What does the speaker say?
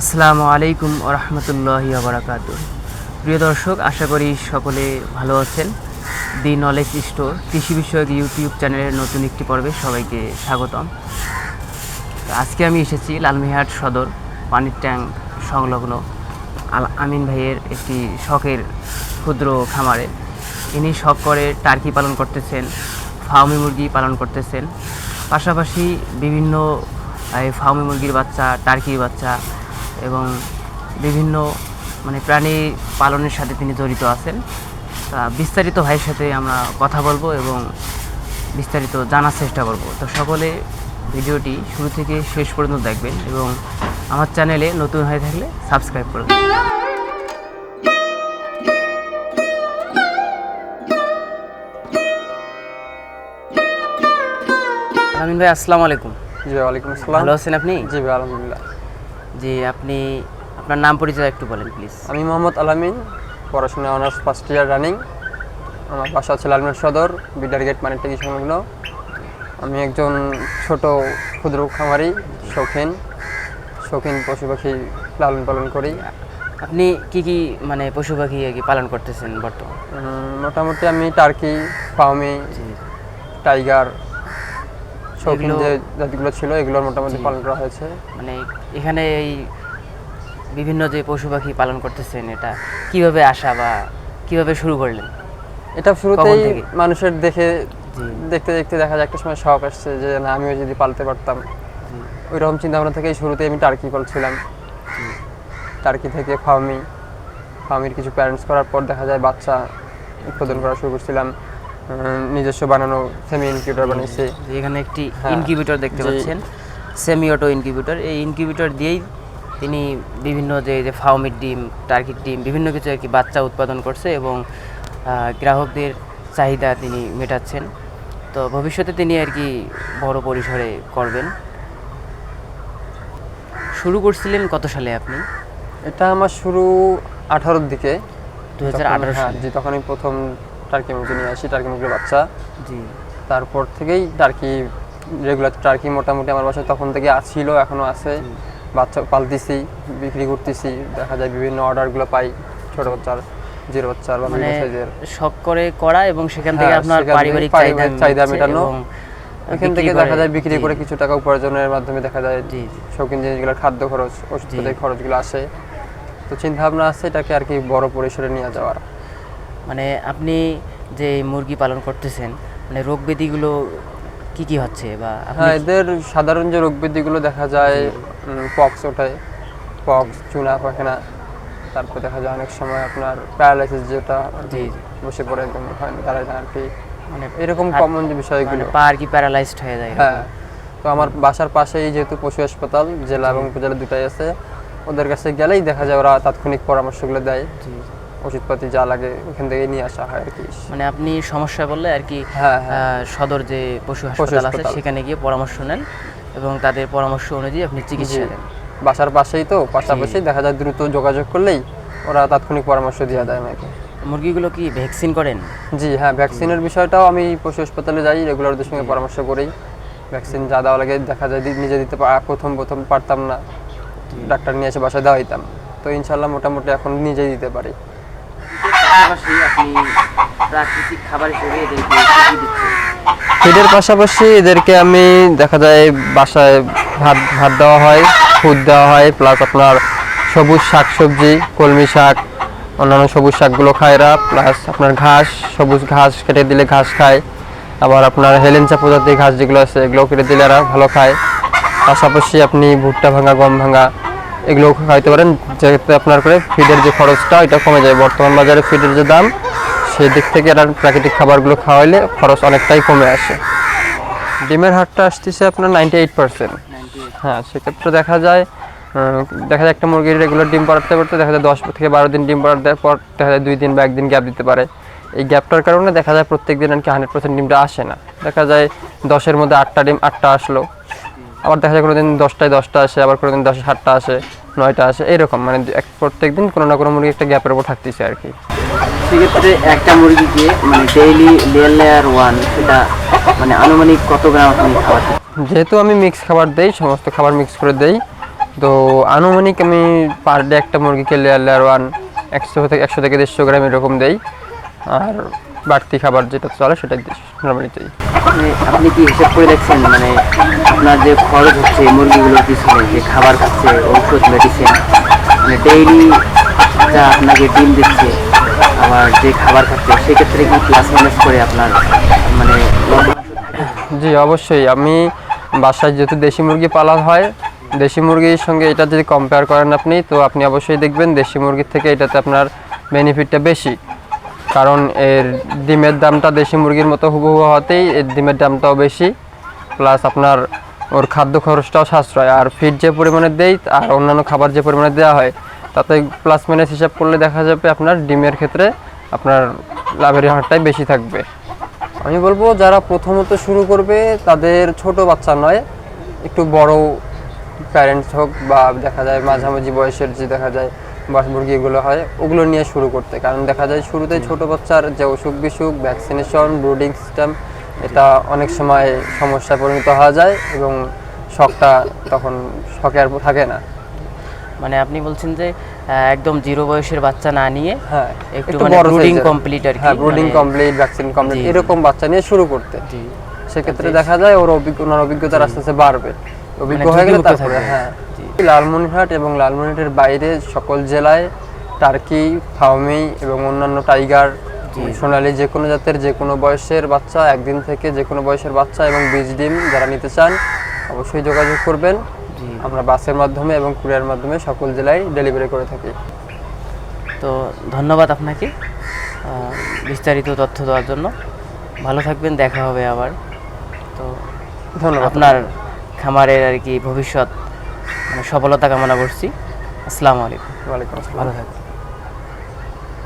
আসসালামু আলাইকুম ওরহমতুল্লাহ বারাকাত। প্রিয় দর্শক, আশা করি সকলে ভালো আছেন। দি নলেজ স্টোর, কৃষি বিষয়ক ইউটিউব চ্যানেলের নতুন একটি পর্বে সবাইকে স্বাগতম। আজকে আমি এসেছি লালমিহাট সদর পানির ট্যাঙ্ক সংলগ্ন আল আমিন ভাইয়ের একটি শখের ক্ষুদ্র খামারে। ইনি শখ করে টার্কি পালন করতেছেন ফার্মি মুরগি পালন করতেছেন। পাশাপাশি বিভিন্ন ফার্মি মুরগির বাচ্চা, টার্কির বাচ্চা এবং বিভিন্ন মানে প্রাণী পালনের সাথে তিনি জড়িত আছেন। তা বিস্তারিত ভাইয়ের সাথে আমরা কথা বলব এবং বিস্তারিত জানার চেষ্টা করব। তো সকলে ভিডিওটি শুরু থেকে শেষ পর্যন্ত দেখবেন এবং আমার চ্যানেলে নতুন হয়ে থাকলে সাবস্ক্রাইব করবেন আমিন ভাই আসসালামু আলাইকুম। জি ওয়ালাইকুম আসসালাম। ভালো আছেন আপনি? জি ভাই আলহামদুলিল্লাহ। জি আপনি আপনার নাম পরিচয় একটু বলেন প্লিজ আমি মোহাম্মদ আলামিন পড়াশোনা অনার্স ফার্স্ট ইয়ার রানিং আমার বাসা হচ্ছে লালমের সদর বিডার গেট মানে টেকি সংলগ্ন। আমি একজন ছোট ক্ষুদ্র খামারি শৌখিন। শৌখিন পশু পাখি লালন পালন করি। আপনি কি কি মানে পশু পাখি আর কি পালন করতেছেন বর্তমান? মোটামুটি আমি টার্কি ফাউমি টাইগার শৌখিন যে জাতিগুলো ছিল এগুলোর মোটামুটি পালন করা হয়েছে। মানে এখানে এই বিভিন্ন যে পশু পাখি পালন করতেছেন এটা কীভাবে আসা বা কীভাবে শুরু করলেন? এটা শুরুতেই মানুষের দেখে দেখতে দেখতে দেখা যায় একটা সময় শখ আসছে যে না আমিও যদি পালতে পারতাম। ওই রকম চিন্তা ভাবনা থেকেই শুরুতে আমি টার্কি করছিলাম। টার্কি থেকে ফার্মি ফার্মির কিছু প্যারেন্টস করার পর দেখা যায় বাচ্চা উৎপাদন করা শুরু করছিলাম। নিজস্ব বানানো সেমি ইনকিউটার বানিয়েছি। এখানে একটি হ্যাঁ, ইনকিউবেটর দেখতে পাচ্ছেন সেমি অটো ইনকিউবেটর এই ইনকিউবেটর দিয়েই তিনি বিভিন্ন যে যে ফার্মের ডিম টার্কির ডিম বিভিন্ন কিছু আর কি বাচ্চা উৎপাদন করছে এবং গ্রাহকদের চাহিদা তিনি মেটাচ্ছেন। তো ভবিষ্যতে তিনি আর কি বড় পরিসরে করবেন। শুরু করছিলেন কত সালে আপনি? এটা আমার শুরু আঠারোর দিকে। দু হাজার আঠারো সাল। তখন আমি প্রথম টার্কি মুরগি নিয়ে আসি টার্কি মুরগির বাচ্চা। জি। তারপর থেকেই টার্কি রেগুলার টার্কি মোটামুটি আমার বাসায় তখন থেকে ছিল এখনও আছে। বাচ্চা পালতেছি বিক্রি করতেছি। দেখা যায় বিভিন্ন অর্ডারগুলো পাই ছোট বাচ্চার জিরো বাচ্চার বা মানে শখ করে করা এবং সেখান থেকে হ্যাঁ, আপনার পারিবারিক চাহিদা চাহিদা মেটানো। এখান থেকে দেখা যায় বিক্রি করে কিছু টাকা উপার্জনের মাধ্যমে দেখা যায় জি জি। শৌখিন জিনিসগুলোর খাদ্য খরচ ওষুধের খরচগুলো আসে। তো চিন্তা ভাবনা আছে এটাকে আর কি বড় পরিসরে নিয়ে যাওয়ার। মানে আপনি যে মুরগি পালন করতেছেন মানে রোগ ব্যাধিগুলো কি কি হচ্ছে বা হ্যাঁ এদের সাধারণ যে রোগ ব্যাধিগুলো দেখা যায় পক্স ওঠে পক্স চুনা পায়খানা তারপর দেখা যায় অনেক সময় আপনার প্যারালাইসিস যেটা বসে পড়ে একদম হয় না দাঁড়ায় না আর কি। মানে এরকম কমন যে মানে বিষয়গুলো। পা আর কি প্যারালাইজড হয়ে যায় হ্যাঁ তো আমার বাসার পাশেই যেহেতু পশু হাসপাতাল জেলা এবং উপজেলা দুটাই আছে ওদের কাছে গেলেই দেখা যায় ওরা তাৎক্ষণিক পরামর্শগুলো দেয়। ওষুধপাতি যা লাগে ওখান থেকে নিয়ে আসা হয় আর কি। মানে আপনি সমস্যা বললে আর কি হ্যাঁ হ্যাঁ। সদর যে পশু হাসপাতাল আছে সেখানে গিয়ে পরামর্শ নেন এবং তাদের পরামর্শ অনুযায়ী আপনি চিকিৎসা দেন। বাসার পাশেই তো পাশাপাশি দেখা যায় দ্রুত যোগাযোগ করলেই ওরা তাৎক্ষণিক পরামর্শ দিয়ে দেয় আমাকে। মুরগিগুলো কি ভ্যাকসিন করেন? জি হ্যাঁ ভ্যাকসিনের বিষয়টাও আমি পশু হাসপাতালে যাই রেগুলারদের সঙ্গে পরামর্শ করি। ভ্যাকসিন যা দেওয়া লাগে দেখা যায় নিজে দিতে প্রথম প্রথম পারতাম না। ডাক্তার নিয়ে এসে বাসায় দেওয়াইতাম। তো ইনশাল্লাহ মোটামুটি এখন নিজেই দিতে পারি। পাশাপাশি ফিডের পাশাপাশি এদেরকে আমি দেখা যায় বাসায় ভাত ভাত দেওয়া হয় ফুড দেওয়া হয় প্লাস আপনার সবুজ শাক সবজি কলমি শাক, অন্যান্য সবুজ শাকগুলো খায় এরা প্লাস আপনার ঘাস, সবুজ ঘাস কেটে দিলে ঘাস খায়। আবার আপনার হেলেঞ্চা প্রজাতির ঘাস যেগুলো আছে এগুলো কেটে দিলে এরা ভালো খায়। পাশাপাশি আপনি ভুট্টা ভাঙা, গম ভাঙা এগুলো খাইতে পারেন। যেতে আপনার করে ফিডের যে খরচটা, এটা কমে যায়। বর্তমান বাজারে ফিডের যে দাম সেই দিক থেকে এরা প্রাকৃতিক খাবারগুলো খাওয়াইলে খরচ অনেকটাই কমে আসে। ডিমের হারটা আসতেছে আপনার নাইনটি এইট পার্সেন্ট হ্যাঁ সেক্ষেত্রে দেখা যায় দেখা যায় একটা মুরগির রেগুলার ডিম পাড়াতে পারতে দেখা যায় দশ থেকে বারো দিন ডিম পাড়ার পর দেখা যায় দুই দিন বা একদিন গ্যাপ দিতে পারে। এই গ্যাপটার কারণে দেখা যায় প্রত্যেক দিন আর কি হান্ড্রেড পার্সেন্ট ডিমটা আসে না। দেখা যায় দশের মধ্যে আটটা ডিম, আটটা আসলো। আবার দেখা যায় কোনো দিন দশটায় দশটা আসে আবার কোনো দিন দশে সাতটা আসে নয়টা আসে এরকম। মানে এক- প্রত্যেক দিন কোনো না কোনো মুরগি একটা গ্যাপের উপর থাকতেছে আর কি। সেক্ষেত্রে একটা মুরগিকে মানে ডেইলি লেয়ার লেয়ার ওয়ান সেটা মানে আনুমানিক কত গ্রাম আপনি খাওয়াতে যেহেতু আমি মিক্স খাবার দেই সমস্ত খাবার মিক্স করে দেই তো আনুমানিক আমি পার ডে একটা মুরগিকে লেয়ার লেয়ার ওয়ান একশো থেকে একশো থেকে দেড়শো গ্রাম এরকম দেই। আর বাড়তি খাবার যেটা চলে সেটা নর্মালি আপনি আপনি কি হিসাব করে দেখছেন? মানে আপনার যে খরচ হচ্ছে মুরগিগুলোর পিছনে যে খাবার খাচ্ছে ঔষধ মেডিসিন মানে ডেইলি যা আপনাকে ডিম দিচ্ছে আবার যে খাবার খাচ্ছে সেক্ষেত্রে কি প্লাস মাইনাস করে আপনার মানে জি অবশ্যই। আমি বাসায় যেহেতু দেশি মুরগি পালা হয় দেশি মুরগির সঙ্গে এটা যদি কম্পেয়ার করেন আপনি তো আপনি অবশ্যই দেখবেন দেশি মুরগির থেকে এটাতে আপনার বেনিফিটটা বেশি। কারণ এর ডিমের দামটা দেশি মুরগির মতো হুবহু হওয়াতেই এর ডিমের দামটাও বেশি, প্লাস আপনার ওর খাদ্য খরচটাও সাশ্রয়। আর ফিড যে পরিমাণে দেই, আর অন্যান্য খাবার যে পরিমাণে দেওয়া হয়, তাতে প্লাস মাইনাস হিসাব করলে দেখা যাবে আপনার ডিমের ক্ষেত্রে আপনার লাভের হারটাই বেশি থাকবে। আমি বলব, যারা প্রথমত শুরু করবে, তাদের ছোট বাচ্চা নয়, একটু বড় প্যারেন্টস হোক বা দেখা যায় মাঝামাঝি বয়সের যে দেখা যায় বাস মুরগি এগুলো হয় ওগুলো নিয়ে শুরু করতে। কারণ দেখা যায় শুরুতে ছোট বাচ্চার যে অসুখ বিসুখ ভ্যাকসিনেশন ব্রুডিং সিস্টেম এটা অনেক সময় সমস্যায় পরিণত হওয়া যায় এবং শখটা তখন শখে আর থাকে না। মানে আপনি বলছেন যে একদম জিরো বয়সের বাচ্চা না নিয়ে হ্যাঁ একটু মানে ব্রুডিং কমপ্লিট আর কি হ্যাঁ ব্রুডিং কমপ্লিট ভ্যাকসিন কমপ্লিট। এরকম বাচ্চা নিয়ে শুরু করতে। জি। সেক্ষেত্রে দেখা যায় ওর অভিজ্ঞ ওনার অভিজ্ঞতা আস্তে আস্তে বাড়বে। অভিজ্ঞ মানে হয়ে গেলে তারপরে হ্যাঁ। লালমনিরহাট এবং লালমনিরহাটের বাইরে সকল জেলায় টার্কি ফাউমি এবং অন্যান্য টাইগার সোনালি যে কোনো জাতের যে কোনো বয়সের বাচ্চা একদিন থেকে যে কোনো বয়সের বাচ্চা এবং বীজ ডিম যারা নিতে চান অবশ্যই যোগাযোগ করবেন। আমরা বাসের মাধ্যমে এবং কুরিয়ার মাধ্যমে সকল জেলায় ডেলিভারি করে থাকি। তো ধন্যবাদ আপনাকে বিস্তারিত তথ্য দেওয়ার জন্য। ভালো থাকবেন দেখা হবে আবার। তো ধন্যবাদ। আপনার খামারের আর কি ভবিষ্যৎ সফলতা কামনা করছি। আসসালামু আলাইকুম। ওয়ালাইকুম আসসালাম। ভালো থাকবেন